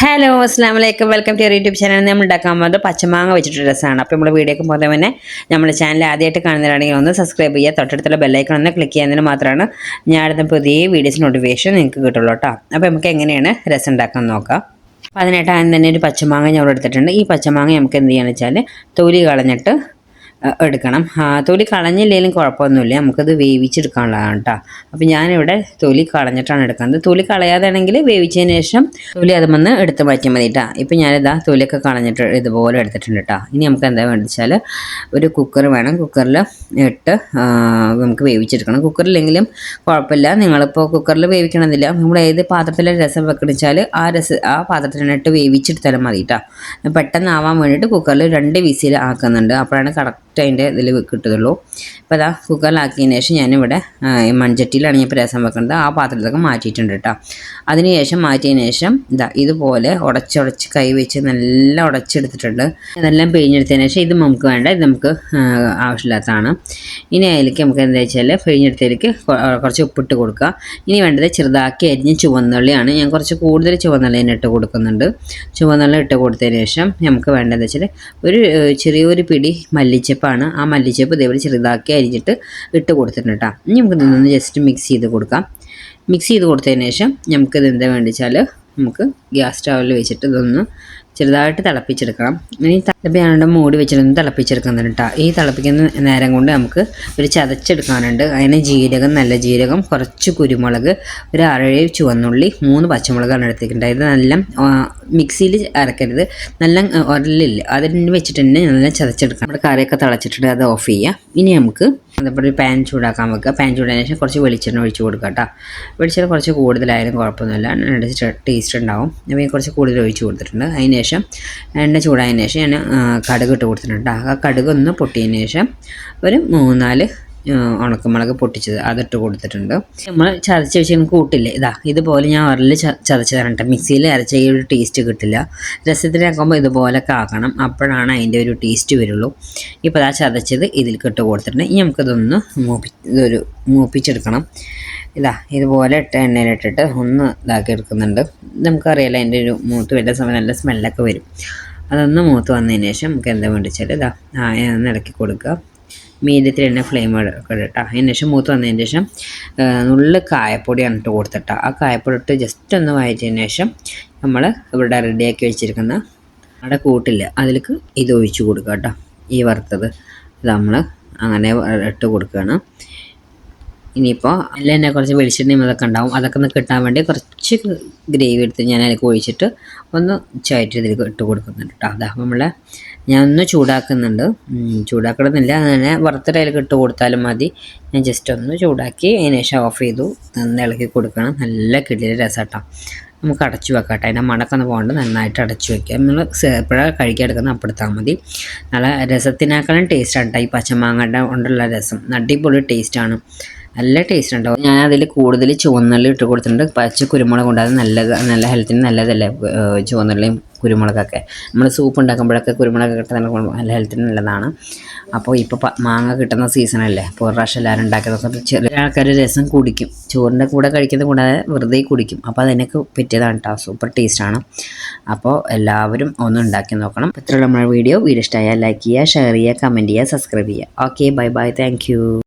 Hello അസ്സാം വലൈക്കും welcome to YouTube channel നമ്മൾ ഉണ്ടാക്കാൻ പോകുന്നത് പച്ചമാങ്ങ വെച്ചിട്ട് രസമാണ്. അപ്പോൾ നമ്മൾ വീഡിയോക്ക് പോകുന്നത് തന്നെ നമ്മുടെ ചാനൽ ആദ്യമായിട്ട് കാണുന്നവരാണെങ്കിൽ ഒന്ന് സബ്സ്ക്രൈബ് ചെയ്യുക തൊട്ടടുത്തുള്ള ബെല്ലൈക്കൺ ഒന്ന് ക്ലിക്ക് ചെയ്യുന്നതിന് മാത്രമാണ് ഞാൻ അടുത്ത പുതിയ വീഡിയോസ് നോട്ടിഫിക്കേഷൻ നിങ്ങൾക്ക് കിട്ടുള്ളൂ കേട്ടോ. അപ്പോൾ നമുക്ക് എങ്ങനെയാണ് രസം ഉണ്ടാക്കാൻ നോക്കാം. അപ്പോൾ അതിനായിട്ട് ആദ്യം തന്നെ ഒരു പച്ചമാങ്ങ ഞാൻ എടുത്തിട്ടുണ്ട്. ഈ പച്ചമാങ്ങ നമുക്ക് എന്ത് ചെയ്യുകയെന്ന് വെച്ചാൽ തൊലി കളഞ്ഞിട്ട് എടുക്കണം. തൊലി കളഞ്ഞില്ലെങ്കിലും കുഴപ്പമൊന്നുമില്ല. നമുക്കത് വേവിച്ചെടുക്കാനുള്ളതാണ് കേട്ടോ അപ്പോൾ ഞാനിവിടെ തൊലി കളഞ്ഞിട്ടാണ് എടുക്കുന്നത്. തൊലി കളയാതാണെങ്കിൽ വേവിച്ചതിന് ശേഷം തൊലി അത് വന്ന് എടുത്ത് മാറ്റിയാൽ മതി കേട്ടോ ഇപ്പോൾ ഞാനിതാ തൊലിയൊക്കെ കളഞ്ഞിട്ട് ഇതുപോലെ എടുത്തിട്ടുണ്ട് കേട്ടോ ഇനി നമുക്ക് എന്താ വേണ്ടത് വെച്ചാൽ ഒരു കുക്കർ വേണം. കുക്കറിൽ ഇട്ട് നമുക്ക് വേവിച്ചെടുക്കണം. കുക്കറിലെങ്കിലും കുഴപ്പമില്ല. നിങ്ങളിപ്പോൾ കുക്കറിൽ വേവിക്കണമെന്നില്ല. നമ്മൾ ഏത് പാത്രത്തിലെ രസം വെക്കണം വെച്ചാൽ ആ രസ ആ പാത്രത്തിലിട്ട് വേവിച്ചെടുത്താലും മതി കേട്ടോ പെട്ടെന്ന് ആവാൻ വേണ്ടിയിട്ട് കുക്കറിൽ രണ്ട് വിസിൽ ആക്കുന്നുണ്ട്. അപ്പോഴാണ് കറക്റ്റ് അതിന്റെ ഇതിൽ കിട്ടുള്ളൂ അപ്പോൾ അതാ കുക്കറിലാക്കിയതിന് ശേഷം ഞാനിവിടെ മൺചട്ടിയിലാണ് ഞാൻ രസം വെക്കുന്നത് ആ പാത്രത്തിലൊക്കെ മാറ്റിയിട്ടുണ്ട് കേട്ടോ. അതിന് ശേഷം മാറ്റിയതിന് ശേഷം ഇതാ ഇതുപോലെ ഉടച്ചുടച്ച് കൈ വെച്ച് നല്ല ഉടച്ചെടുത്തിട്ടുണ്ട്. അതെല്ലാം പിഴിഞ്ഞെടുത്തതിന് ശേഷം ഇത് നമുക്ക് വേണ്ട ഇത് നമുക്ക് ആവശ്യമില്ലാത്തതാണ്. ഇനി അതിലേക്ക് നമുക്ക് എന്താ വെച്ചാൽ പിഴിഞ്ഞെടുത്തതിലേക്ക് കുറച്ച് ഉപ്പിട്ട് കൊടുക്കുക. ഇനി വേണ്ടത് ചെറുതാക്കി അരിഞ്ഞ് ചുവന്നുള്ളിയാണ്. ഞാൻ കുറച്ച് കൂടുതൽ ചുവന്നുള്ളി തന്നെ ഇട്ട് കൊടുക്കുന്നുണ്ട്. ചുവന്നുള്ളി ഇട്ട് കൊടുത്തതിന് ശേഷം നമുക്ക് വേണ്ടതെന്ന് വെച്ചാൽ ഒരു ചെറിയൊരു പിടി മല്ലിച്ചപ്പാണ് ആ മല്ലിച്ചപ്പ് ഇതേപോലെ ചെറുതാക്കി അരിഞ്ഞിട്ട് ഇട്ട് കൊടുത്തിട്ടുണ്ട് കേട്ടോ. ഇനി നമുക്ക് ഇതൊന്ന് ജസ്റ്റ് മിക്സ് ചെയ്ത് കൊടുക്കാം. മിക്സ് ചെയ്ത് കൊടുത്തതിന് ശേഷം നമുക്കിത് എന്താ വേണ്ടി വെച്ചാൽ നമുക്ക് ഗ്യാസ് സ്റ്റവിൽ വെച്ചിട്ട് ഇതൊന്ന് ചെറുതായിട്ട് തിളപ്പിച്ചെടുക്കണം. ഇനി തിളപ്പിക്കാണ്ട് മൂടി വെച്ചിരുന്ന് തിളപ്പിച്ചെടുക്കുന്നുണ്ട് കേട്ടോ ഈ തിളപ്പിക്കുന്ന നേരം കൊണ്ട് നമുക്ക് ഒരു ചതച്ചെടുക്കാനുണ്ട്. അതിന് ജീരകം നല്ല ജീരകം കുറച്ച് കുരുമുളക് ഒരു അരഴ് ചുവന്നുള്ളി മൂന്ന് പച്ചമുളകാണ് എടുത്തിട്ടുണ്ട് ഇത് നല്ല മിക്സിയിൽ അരക്കരുത്. നല്ല ഉരലില്ല അതിന് വെച്ചിട്ട് തന്നെ നല്ല ചതച്ചെടുക്കാം നമ്മുടെ കറിയൊക്കെ തിളച്ചിട്ടുണ്ട് അത് ഓഫ് ചെയ്യുക ഇനി നമുക്ക് അതേപോലെ ഒരു പാൻ ചൂടാക്കാൻ വെക്കുക. പാൻ ചൂടാൻ ശേഷം കുറച്ച് വെളിച്ചെണ്ണ ഒഴിച്ച് കൊടുക്കുക കേട്ടോ. വെളിച്ചെണ്ണ കുറച്ച് കൂടുതലായാലും കുഴപ്പമൊന്നുമില്ല. നല്ല ടേസ്റ്റ് ഉണ്ടാവും. അപ്പോൾ ഞാൻ കുറച്ച് കൂടുതൽ ഒഴിച്ച് കൊടുത്തിട്ടുണ്ട്. അതിന് ശേഷം എണ്ണ ചൂടായതിന് ശേഷം ഞാൻ കടുക് ഇട്ട് കൊടുത്തിട്ടുണ്ട് ആ കടുക് ഒന്ന് പൊട്ടിയതിന് ശേഷം ഒരു മൂന്നാൽ ഉണക്കമുളക് പൊട്ടിച്ചത് അതിട്ട് കൊടുത്തിട്ടുണ്ട്. നമ്മൾ ചതച്ച് വെച്ച് കൂട്ടില്ലേ? ഇതാ ഇതുപോലെ ഞാൻ ഉരലിൽ ചതച്ച് മിക്സിയിൽ അരച്ച ഈ ഒരു ടേസ്റ്റ് കിട്ടില്ല. രസത്തിനാക്കുമ്പോൾ ഇതുപോലൊക്കെ ആക്കണം. അപ്പോഴാണ് അതിന്റെ ഒരു ടേസ്റ്റ് വരുള്ളൂ. ഇപ്പോൾ ആ ചതച്ചത് ഇതിൽ കിട്ട് കൊടുത്തിട്ടുണ്ട്. ഇനി നമുക്കിതൊന്ന് മൂപ്പി ഇതൊരു മൂപ്പിച്ചെടുക്കണം. ഇതാ ഇതുപോലെ ഇട്ട എണ്ണയിലിട്ടിട്ട് ഒന്ന് ഇതാക്കി എടുക്കുന്നുണ്ട്. നമുക്കറിയാലോ അതിന്റെ ഒരു മൂത്ത് വരുന്ന സമയം നല്ല സ്മെല്ലൊക്കെ വരും. അതൊന്ന് മൂത്ത് വന്നതിന് ശേഷം നമുക്ക് എന്താ വേണ്ടി വെച്ചാൽ ഇതാ ഇളക്കി കൊടുക്കുക. മീഡിയത്തിൽ തന്നെ ഫ്ലെയിം എടുക്കുക കേട്ടോ അതിന് ശേഷം മൂത്ത് വന്നതിന് ശേഷം ആ, കായപ്പൊടിയാണ് ഇട്ട് കൊടുത്തിട്ട. ആ കായപ്പൊടി ഇട്ട് ജസ്റ്റ് ഒന്ന് വഴറ്റിയതിന് ശേഷം നമ്മൾ ഇവിടെ റെഡിയാക്കി വെച്ചിരിക്കുന്ന അവിടെ കൂട്ടില്ല അതിലേക്ക് ഇത് ഒഴിച്ച് കൊടുക്കുക കേട്ടോ ഈ വറുത്തത്. നമ്മൾ അങ്ങനെ ഇട്ട് കൊടുക്കുകയാണ് ഇനിയിപ്പോൾ അതിൽ തന്നെ കുറച്ച് വെളിച്ചെണ്ണയും അതൊക്കെ ഉണ്ടാവും. അതൊക്കെ ഒന്ന് കിട്ടാൻ വേണ്ടി കുറച്ച് ഗ്രേവി എടുത്ത് ഞാൻ അതിലേക്ക് ഒഴിച്ചിട്ട് ഒന്ന് ചായറ്റ് ഇതിലേക്ക് ഇട്ട് കൊടുക്കുന്നുണ്ട് കേട്ടോ അതാ നമ്മളെ ഞാൻ ഒന്ന് ചൂടാക്കുന്നുണ്ട്. ചൂടാക്കണമെന്നില്ല അങ്ങനെ വറുത്തിട്ട് അതിലേക്ക് ഇട്ട് കൊടുത്താലും മതി. ഞാൻ ജസ്റ്റ് ഒന്ന് ചൂടാക്കി അതിന് ശേഷം ഓഫ് ചെയ്തു. നന്ന് ഇളക്കി കൊടുക്കണം. നല്ല കിടില രസമാട്ടോ നമുക്ക് അടച്ചു വെക്കാം കേട്ടോ അതിന്റെ മണക്കൊന്ന് പോകണ്ട്. നന്നായിട്ട് അടച്ചു വെക്കുക. നമ്മൾ എപ്പോഴാണ് കഴിക്കാൻ എടുക്കുന്നത് അപ്പെടുത്താൽ മതി. നല്ല രസത്തിനേക്കാളും ടേസ്റ്റാണ് ഈ പച്ചമാങ്ങയുടെ കൊണ്ടുള്ള രസം. അടിപൊളി ടേസ്റ്റാണ് നല്ല ടേസ്റ്റ് ഉണ്ടാവും. ഞാൻ അതിൽ കൂടുതൽ ചുവന്നുള്ളി ഇട്ട് കൊടുത്തിട്ടുണ്ട്. പച്ച കുരുമുളക് കൊണ്ട് അത് നല്ലത് നല്ല ഹെൽത്തിന് നല്ലതല്ലേ ചുവന്നുള്ളിയും കുരുമുളകൊക്കെ. നമ്മൾ സൂപ്പ് ഉണ്ടാക്കുമ്പോഴൊക്കെ കുരുമുളക് കിട്ടുന്ന നല്ല ഹെൽത്തിന് നല്ലതാണ്. അപ്പോൾ ഇപ്പോൾ മാങ്ങ കിട്ടുന്ന സീസണല്ലേ അപ്പോൾ പ്രാവശ്യം എല്ലാവരും ഉണ്ടാക്കിയതൊക്കെ ചെറിയ ആൾക്കാർ രസം കുടിക്കും. ചോറിന്റെ കൂടെ കഴിക്കുന്നത് കൂടാതെ വെറുതെ കുടിക്കും. അപ്പോൾ അതിനൊക്കെ പറ്റിയതാണ് കേട്ടോ സൂപ്പർ ടേസ്റ്റാണ് അപ്പോൾ എല്ലാവരും ഒന്ന് ഉണ്ടാക്കി നോക്കണം. ഇത്രയുള്ള നമ്മുടെ വീഡിയോ വീഡിയോ ഇഷ്ടമായാൽ ലൈക്ക് ചെയ്യുക ഷെയർ ചെയ്യുക കമന്റ് ചെയ്യുക സബ്സ്ക്രൈബ് ചെയ്യുക. Okay bye bye thank